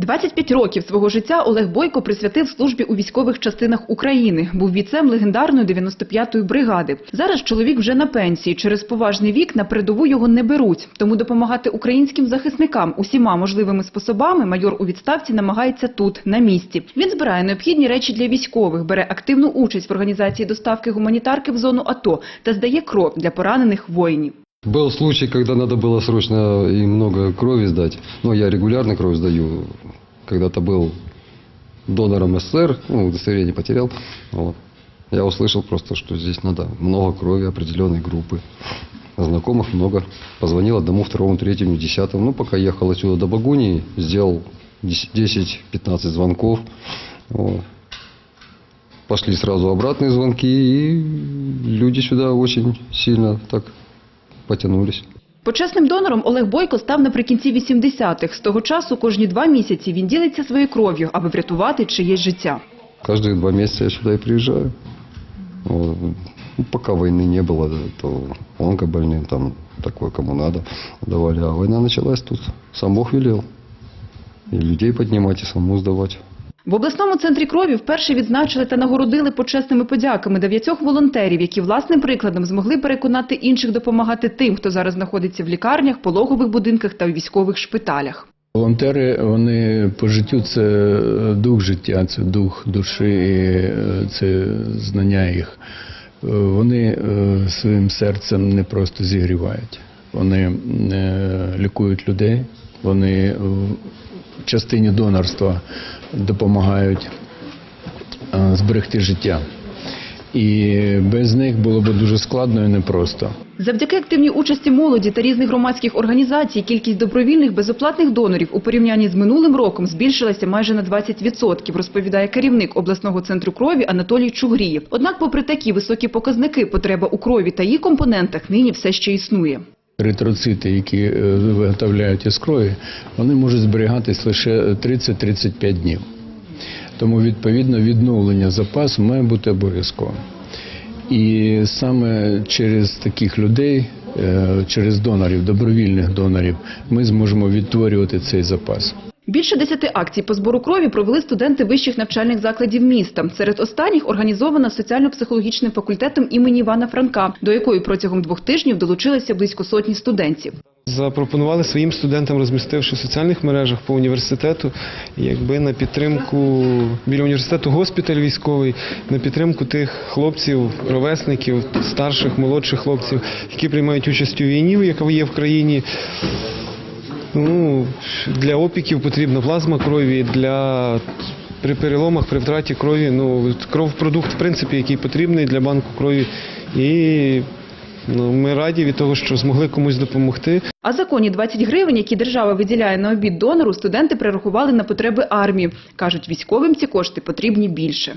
25 років свого життя Олег Бойко присвятив службі у військових частинах України. Був бійцем легендарної 95-ї бригади. Зараз чоловік вже на пенсії. Через поважний вік на передову його не беруть. Тому допомагати українським захисникам усіма можливими способами майор у відставці намагається тут, на місці. Він збирає необхідні речі для військових, бере активну участь в організації доставки гуманітарки в зону АТО та здає кров для поранених воїнів. Был случай, когда надо было срочно и много крови сдать. Но я регулярно кровь сдаю. Когда-то был донором СССР, ну, удостоверение потерял. Вот. Я услышал просто, что здесь надо много крови определенной группы. Знакомых много. Позвонил одному, второму, третьему, десятому. Ну, пока ехал отсюда до Багунии, сделал 10-15 звонков. Вот. Пошли сразу обратные звонки, и люди сюда очень сильно так потянулись. Почесним донором Олег Бойко став наприкінці 80-х. З того часу кожні два місяці він ділиться своєю кров'ю, аби врятувати чиєсь життя. Каждые два месяца я сюда и приезжаю. Вот. Ну, пока войны не было, да, то онкобольным, там такое кому надо давали. А война началась тут. Сам Бог велел. И людей поднимать, и саму сдавать. В обласному центрі крові вперше відзначили та нагородили почесними подяками дев'ятьох волонтерів, які власним прикладом змогли переконати інших допомагати тим, хто зараз знаходиться в лікарнях, пологових будинках та у військових шпиталях. Волонтери вони по життю це е, дух життя, це дух душі, е, це знання їх. Е, Вони своїм серцем не просто зігрівають, вони лікують людей, вони частині донорства допомагають е, зберегти життя. І без них було б дуже складно і непросто. Завдяки активній участі молоді та різних громадських організацій кількість добровільних безоплатних донорів у порівнянні з минулим роком збільшилася майже на 20%, розповідає керівник обласного центру крові Анатолій Чугрієв. Однак, попри такі високі показники, потреба у крові та її компонентах нині все ще існує. Еритроцити, які е, виготовляють із крові, вони можуть зберігатись лише 30-35 днів. Тому, відповідно, відновлення запасу має бути обов'язковим. І саме через таких людей, е, через донорів, добровільних донорів, ми зможемо відтворювати цей запас. Більше десяти акцій по збору крові провели студенти вищих навчальних закладів міста. Серед останніх організована соціально-психологічним факультетом імені Івана Франка, до якої протягом двох тижнів долучилися близько сотні студентів. Запропонували своїм студентам, розмістивши в соціальних мережах по університету, якби на підтримку біля університету госпіталь військовий, на підтримку тих хлопців, ровесників, старших, молодших хлопців, які приймають участь у війні, яка є в країні. Ну, для опіків потрібна плазма крові, для при переломах, при втраті крові, ну, кров продукт, в принципі, який потрібний для банку крові. І ну, ми раді від того, що змогли комусь допомогти. А законні 20 гривень, які держава виділяє на обід донору, студенти перерахували на потреби армії. Кажуть, військовим ці кошти потрібні більше.